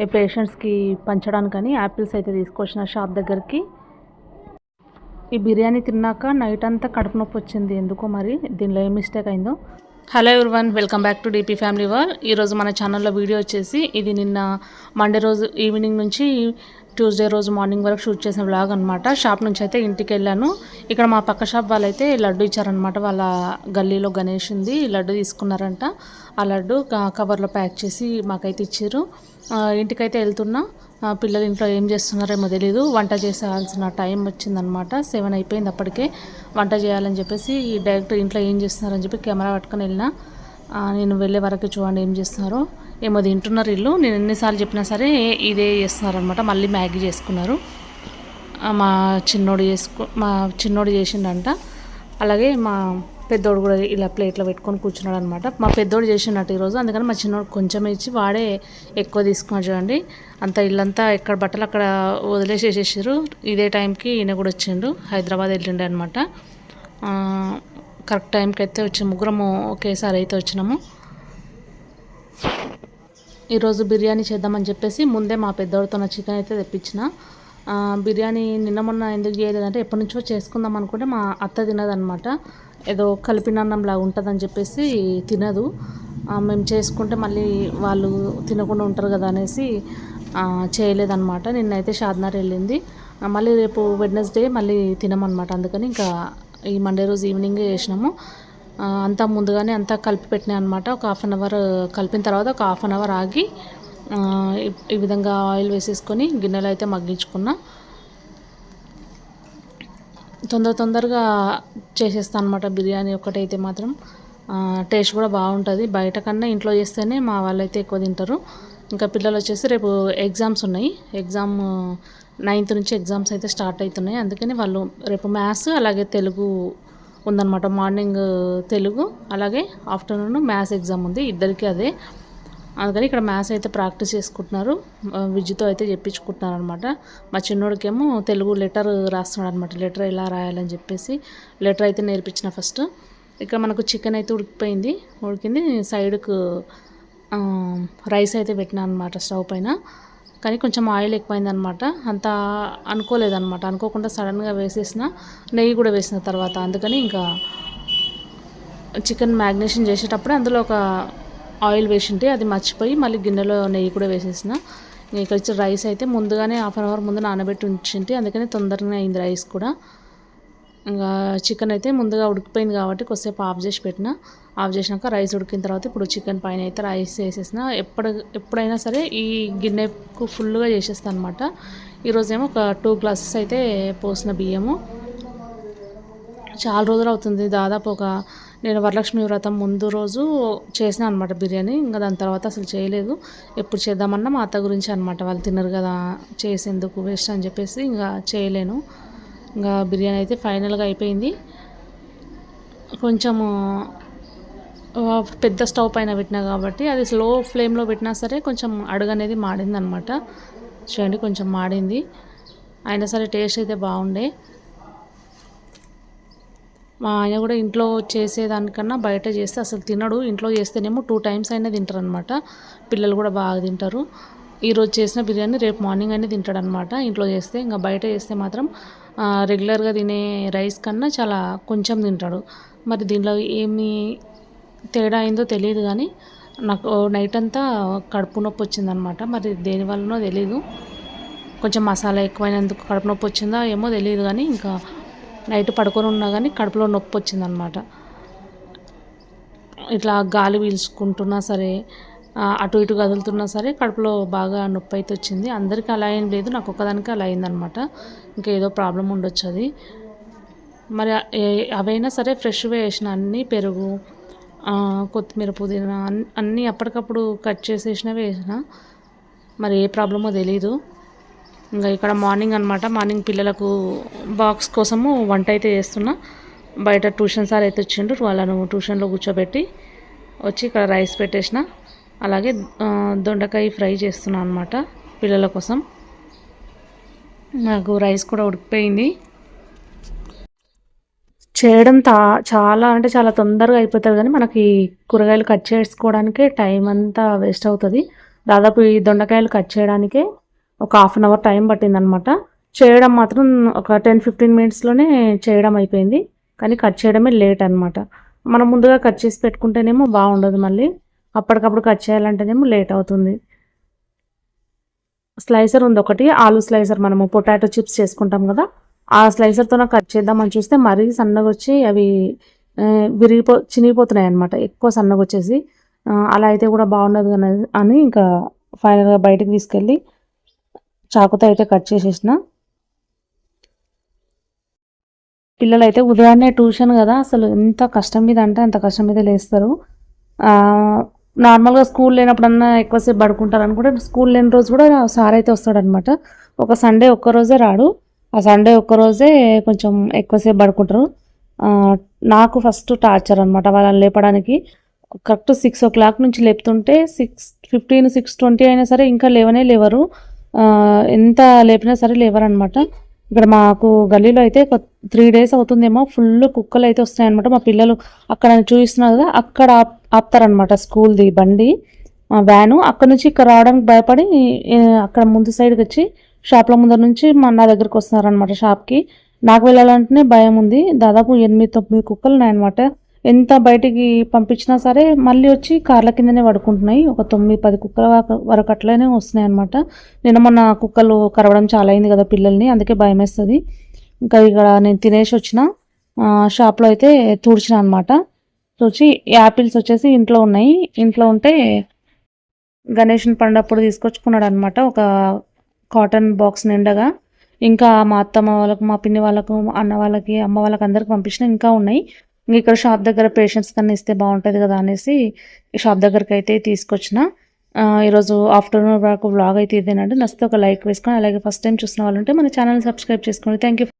ఈ పేషెంట్స్కి పంచడానికని యాపిల్స్ అయితే తీసుకొచ్చిన షాప్ దగ్గరికి. ఈ బిర్యానీ తిన్నాక నైట్ అంతా కడుపు నొప్పి వచ్చింది. ఎందుకో మరి? దీనిలో ఏం మిస్టేక్ అయిందో? Hello everyone welcome back to DP family vlog ఈరోజు మన ఛానల్లో వీడియో వచ్చేసి ఇది నిన్న మండే రోజు ఈవినింగ్ నుంచి ట్యూస్డే రోజు మార్నింగ్ వరకు షూట్ చేసిన బ్లాగ్ అనమాట షాప్ నుంచి అయితే ఇంటికి వెళ్ళాను. ఇక్కడ మా పక్క షాప్ వాళ్ళైతే లడ్డు ఇచ్చారనమాట వాళ్ళ గల్లీలో గణేష్ ఉంది. లడ్డు తీసుకున్నారంట. ఆ లడ్డు కవర్లో ప్యాక్ చేసి మాకైతే ఇచ్చారు. ఇంటికైతే వెళ్తున్నా. ఆ, పిల్లలు ఇంట్లో ఏం చేస్తున్నారేమో తెలియదు వంట చేసేయాల్సిన టైం వచ్చిందనమాట సెవెన్ అయిపోయింది అప్పటికే. వంట చేయాలని చెప్పేసి డైరెక్ట్ ఇంట్లో ఏం చేస్తున్నారని చెప్పి కెమెరా పట్టుకొని వెళ్ళినా. నేను వెళ్ళే వరకు చూడండి ఏం చేస్తున్నారో. ఏమో తింటున్నారు ఇల్లు నేను ఎన్నిసార్లు చెప్పినా సరే ఇదే చేస్తున్నారనమాట మళ్ళీ మ్యాగీ చేసుకున్నారు. మా చిన్నోడు చేసుకు మా చిన్నోడు చేసిండంట. అలాగే మా పెద్దోడు కూడా ఇలా ప్లేట్లో పెట్టుకొని కూర్చున్నాడు అనమాట మా పెద్దోడు చేసిండట ఈరోజు. అందుకని మా చిన్నోడు కొంచెం ఇచ్చి వాడే ఎక్కువ తీసుకున్నాడు చూడండి. అంత ఇల్లంతా ఎక్కడ బట్టలు అక్కడ వదిలేసేసేసారు. ఇదే టైంకి ఈయన కూడా వచ్చిండు. హైదరాబాద్ వెళ్ళిండే అనమాట కరెక్ట్ టైంకి అయితే వచ్చి ముగ్గురము ఒకేసారి అయితే వచ్చినాము. ఈరోజు బిర్యానీ చేద్దామని చెప్పేసి ముందే మా పెద్దవాడితో నా చికెన్ అయితే తెప్పించిన. బిర్యానీ నిన్న మొన్న ఎందుకు చేయలేదంటే ఎప్పటి నుంచో చేసుకుందాం అనుకుంటే మా అత్త తినదనమాట. ఏదో కలిపిన అన్నంలా ఉంటుందని చెప్పేసి తినదు. మేము చేసుకుంటే మళ్ళీ వాళ్ళు తినకుండా ఉంటారు కదా అనేసి చేయలేదన్నమాట నిన్నైతే షాద్నార్ వెళ్ళింది. మళ్ళీ రేపు వెడ్నెస్డే మళ్ళీ తినమన్నమాట. అందుకని ఇంకా ఈ మండే రోజు ఈవినింగ్ చేసినాము. అంతా ముందుగానే అంతా కలిపి పెట్టినా అనమాట ఒక హాఫ్ అన్ అవర్ కలిపిన తర్వాత ఒక హాఫ్ అన్ అవర్ ఆగి ఈ- విధంగా ఆయిల్ వేసేసుకొని గిన్నెలు అయితే మగ్గించుకున్నా. తొందర తొందరగా చేసేస్తాను అనమాట బిర్యానీ ఒకటైతే మాత్రం. టేస్ట్ కూడా బాగుంటుంది. బయట కన్నా ఇంట్లో చేస్తేనే మా వాళ్ళైతే ఎక్కువ తింటారు. ఇంకా పిల్లలు వచ్చేసి రేపు ఎగ్జామ్స్ ఉన్నాయి. ఎగ్జామ్ నైన్త్ నుంచి ఎగ్జామ్స్ అయితే స్టార్ట్ అవుతున్నాయి. అందుకని వాళ్ళు రేపు మ్యాథ్స్ అలాగే తెలుగు ఉందన్నమాట. మార్నింగ్ తెలుగు అలాగే ఆఫ్టర్నూన్ మ్యాథ్స్ ఎగ్జామ్ ఉంది. ఇద్దరికి అదే. అందుకని ఇక్కడ మ్యాథ్స్ అయితే ప్రాక్టీస్ చేసుకుంటున్నారు. విద్యతో అయితే చెప్పించుకుంటున్నారు అనమాట మా చిన్నోడికేమో తెలుగు లెటర్ రాస్తున్నాడు అనమాట లెటర్ ఎలా రాయాలని చెప్పేసి లెటర్ అయితే నేర్పించిన ఫస్ట్. ఇక్కడ మనకు చికెన్ అయితే ఉడికిపోయింది. ఉడికింది. సైడ్కు రైస్ అయితే పెట్టినా అనమాట స్టవ్ పైన. కానీ కొంచెం ఆయిల్ ఎక్కువైందనమాట. అంత అనుకోలేదనమాట. అనుకోకుండా సడన్గా వేసేసిన నెయ్యి కూడా వేసిన తర్వాత. అందుకని ఇంకా చికెన్ మ్యాగ్నేషన్ చేసేటప్పుడు అందులో ఒక ఆయిల్ వేసింటే అది మర్చిపోయి మళ్ళీ గిన్నెలో నెయ్యి కూడా వేసేసిన. ఇక్కడ వచ్చి రైస్ అయితే ముందుగానే హాఫ్ అన్ అవర్ ముందు నానబెట్టి ఉంచింటి అందుకని తొందరగా అయింది రైస్ కూడా. ఇంకా చికెన్ అయితే ముందుగా ఉడికిపోయింది కాబట్టి కొద్దిసేపు ఆఫ్ చేసి పెట్టిన. ఆఫ్ చేసినాక రైస్ ఉడికిన తర్వాత ఇప్పుడు చికెన్ పైన అయితే రైస్ వేసేసిన. ఎప్పుడు ఎప్పుడైనా సరే ఈ గిన్నెకు ఫుల్గా చేసేస్తాను అనమాట ఈరోజేమో ఒక టూ గ్లాసెస్ అయితే పోసిన బియ్యము. చాలా రోజులు అవుతుంది. దాదాపు ఒక నేను వరలక్ష్మి వ్రతం ముందు రోజు చేసిన అనమాట బిర్యానీ. ఇంకా దాని తర్వాత అసలు చేయలేదు. ఎప్పుడు చేద్దామన్నా మా అత్త గురించి అనమాట వాళ్ళు తినరు కదా చేసేందుకు వేస్ట్ అని చెప్పేసి ఇంకా చేయలేను. ఇంకా బిర్యానీ అయితే ఫైనల్గా అయిపోయింది. కొంచెము పెద్ద స్టవ్ పైన పెట్టినా కాబట్టి అది స్లో ఫ్లేమ్లో పెట్టినా సరే కొంచెం అడుగు అనేది మాడింది అనమాట చూడండి కొంచెం మాడింది. అయినా సరే టేస్ట్ అయితే బాగుండే. మా ఆయన కూడా ఇంట్లో చేసేదానికన్నా బయట చేస్తే అసలు తినడు. ఇంట్లో చేస్తేనేమో టూ టైమ్స్ అయినా తింటారనమాట. పిల్లలు కూడా బాగా తింటారు. ఈరోజు చేసిన బిర్యానీ రేపు మార్నింగ్ అయినా తింటాడనమాట. ఇంట్లో చేస్తే ఇంకా బయట చేస్తే మాత్రం రెగ్యులర్గా తినే రైస్ కన్నా చాలా కొంచెం తింటాడు. మరి దీనిలో ఏమి తేడా అయిందో తెలియదు కానీ నాకు నైట్ అంతా కడుపు నొప్పి వచ్చిందనమాట మరి దేని వల్లనో తెలియదు కొంచెం మసాలా ఎక్కువైనందుకు కడుపు నొప్పి వచ్చిందా ఏమో తెలియదు కానీ ఇంకా నైట్ పడుకొని ఉన్నా కానీ కడుపులో నొప్పి వచ్చిందనమాట ఇట్లా గాలి పీల్చుకుంటున్నా సరే అటు ఇటు కదులుతున్నా సరే కడుపులో బాగా నొప్పి అయితే వచ్చింది. అందరికీ అలా ఏం లేదు నాకు ఒక్కదానికి అలా అయిందనమాట. ఇంకా ఏదో ప్రాబ్లం ఉండొచ్చు అది. మరి ఏ- అవైనా సరే ఫ్రెష్గా వేసిన అన్ని పెరుగు కొత్తిమీర పుదీనా అన్నీ అప్పటికప్పుడు కట్ చేసేసినవి వేసిన మరి ఏ ప్రాబ్లమో తెలీదు. ఇంకా ఇక్కడ మార్నింగ్ అనమాట మార్నింగ్ పిల్లలకు బాక్స్ కోసము వంట అయితే చేస్తున్నా. బయట ట్యూషన్ సార్ అయితే వచ్చిండ్రు వాళ్ళను ట్యూషన్లో కూర్చోబెట్టి వచ్చి ఇక్కడ రైస్ పెట్టేసిన. అలాగే దొండకాయ ఫ్రై చేస్తున్నాను అనమాట పిల్లల కోసం. నాకు రైస్ కూడా ఉడికిపోయింది. చేయడం తా చాలా అంటే చాలా తొందరగా అయిపోతుంది కానీ మనకి కూరగాయలు కట్ చేసుకోవడానికే టైం అంతా వేస్ట్ అవుతుంది. దాదాపు ఈ దొండకాయలు కట్ చేయడానికే ఒక హాఫ్ అన్ అవర్ టైం పట్టిందనమాట చేయడం మాత్రం ఒక టెన్ ఫిఫ్టీన్ మినిట్స్లోనే చేయడం అయిపోయింది. కానీ కట్ చేయడమే లేట్ అనమాట మనం ముందుగా కట్ చేసి పెట్టుకుంటేనేమో బాగుండదు మళ్ళీ. అప్పటికప్పుడు కట్ చేయాలంటేనేమో లేట్ అవుతుంది. స్లైసర్ ఉంది ఒకటి ఆలు స్లైసర్ మనము పొటాటో చిప్స్ చేసుకుంటాం కదా ఆ స్లైసర్తో కట్ చేద్దామని చూస్తే మరీ సన్నగా వచ్చి అవి విరిగిపో చినిగిపోతున్నాయి అనమాట ఎక్కువ సన్నగా వచ్చేసి అలా అయితే కూడా బాగుండదు అని అని ఇంకా ఫైనల్గా బయటకు తీసుకెళ్ళి చాకుతో అయితే కట్ చేసేసిన. పిల్లలు అయితే ఉదయాన్నే ట్యూషన్ కదా అసలు ఎంత కష్టం మీద అంటే అంత కష్టం మీద లేస్తారు. నార్మల్గా స్కూల్ లేనప్పుడన్నా ఎక్కువసేపు పడుకుంటారు అనుకుంటే స్కూల్ లేని రోజు కూడా సార్ అయితే వస్తాడనమాట ఒక సండే ఒక్క రోజే రాడు. ఆ సండే ఒక్క రోజే కొంచెం ఎక్కువసేపు పడుకుంటారు. నాకు ఫస్ట్ టార్చర్ అనమాట వాళ్ళని లేపడానికి. కరెక్ట్ సిక్స్ ఓ క్లాక్ నుంచి లేపుతుంటే సిక్స్ ఫిఫ్టీన్ సిక్స్ ట్వంటీ అయినా సరే ఇంకా లేవనే లేవరు. ఎంత లేపినా సరే లేవరనమాట ఇక్కడ మాకు గల్లీలో అయితే ఒక త్రీ డేస్ అవుతుందేమో ఫుల్ కుక్కలు అయితే వస్తాయన్నమాట మా పిల్లలు అక్కడ చూపిస్తున్నారు కదా అక్కడ ఆపుతారనమాట స్కూల్ది బండి వ్యాను. అక్కడ నుంచి ఇక్కడ రావడానికి భయపడి అక్కడ ముందు సైడ్కి వచ్చి షాప్ల ముందర నుంచి మా నా దగ్గరికి వస్తున్నారనమాట షాప్కి నాకు వెళ్ళాలంటేనే భయం ఉంది. దాదాపు ఎనిమిది తొమ్మిది కుక్కలు ఉన్నాయన్నమాట ఎంత బయటికి పంపించినా సరే మళ్ళీ వచ్చి కార్ల కిందనే పడుకుంటున్నాయి. ఒక తొమ్మిది పది కుక్కల వరకు- అట్లనే వస్తున్నాయి అనమాట నిన్న మొన్న కుక్కలు కరవడం చాలా అయింది కదా పిల్లల్ని అందుకే భయం వేస్తుంది ఇంకా ఇక్కడ నేను తినేసి వచ్చిన షాప్లో అయితే తుడిచిన అనమాట తుడిచి యాపిల్స్ వచ్చేసి ఇంట్లో ఉన్నాయి. ఇంట్లో ఉంటే గణేషన్ పండప్పుడు తీసుకొచ్చుకున్నాడు అనమాట ఒక కాటన్ బాక్స్ నిండగా. ఇంకా మా అత్తమ్మ వాళ్ళకు మా పిన్ని వాళ్ళకు అన్న వాళ్ళకి అమ్మ వాళ్ళకి అందరికి పంపించిన ఇంకా ఉన్నాయి. ఇక్కడ షాప్ దగ్గర పేషెంట్స్ కన్నా ఇస్తే బాగుంటుంది కదా అనేసి షాప్ దగ్గరికి అయితే తీసుకొచ్చిన. ఆ, ఈరోజు ఆఫ్టర్నూన్ వరకు బ్లాగ్ అయితే ఇదేనండి. నచ్చితే ఒక లైక్ వేసుకొని అలాగే ఫస్ట్ టైం చూసిన వాళ్ళు ఉంటే మన ఛానల్ సబ్స్క్రైబ్ చేసుకోండి థ్యాంక్ యూ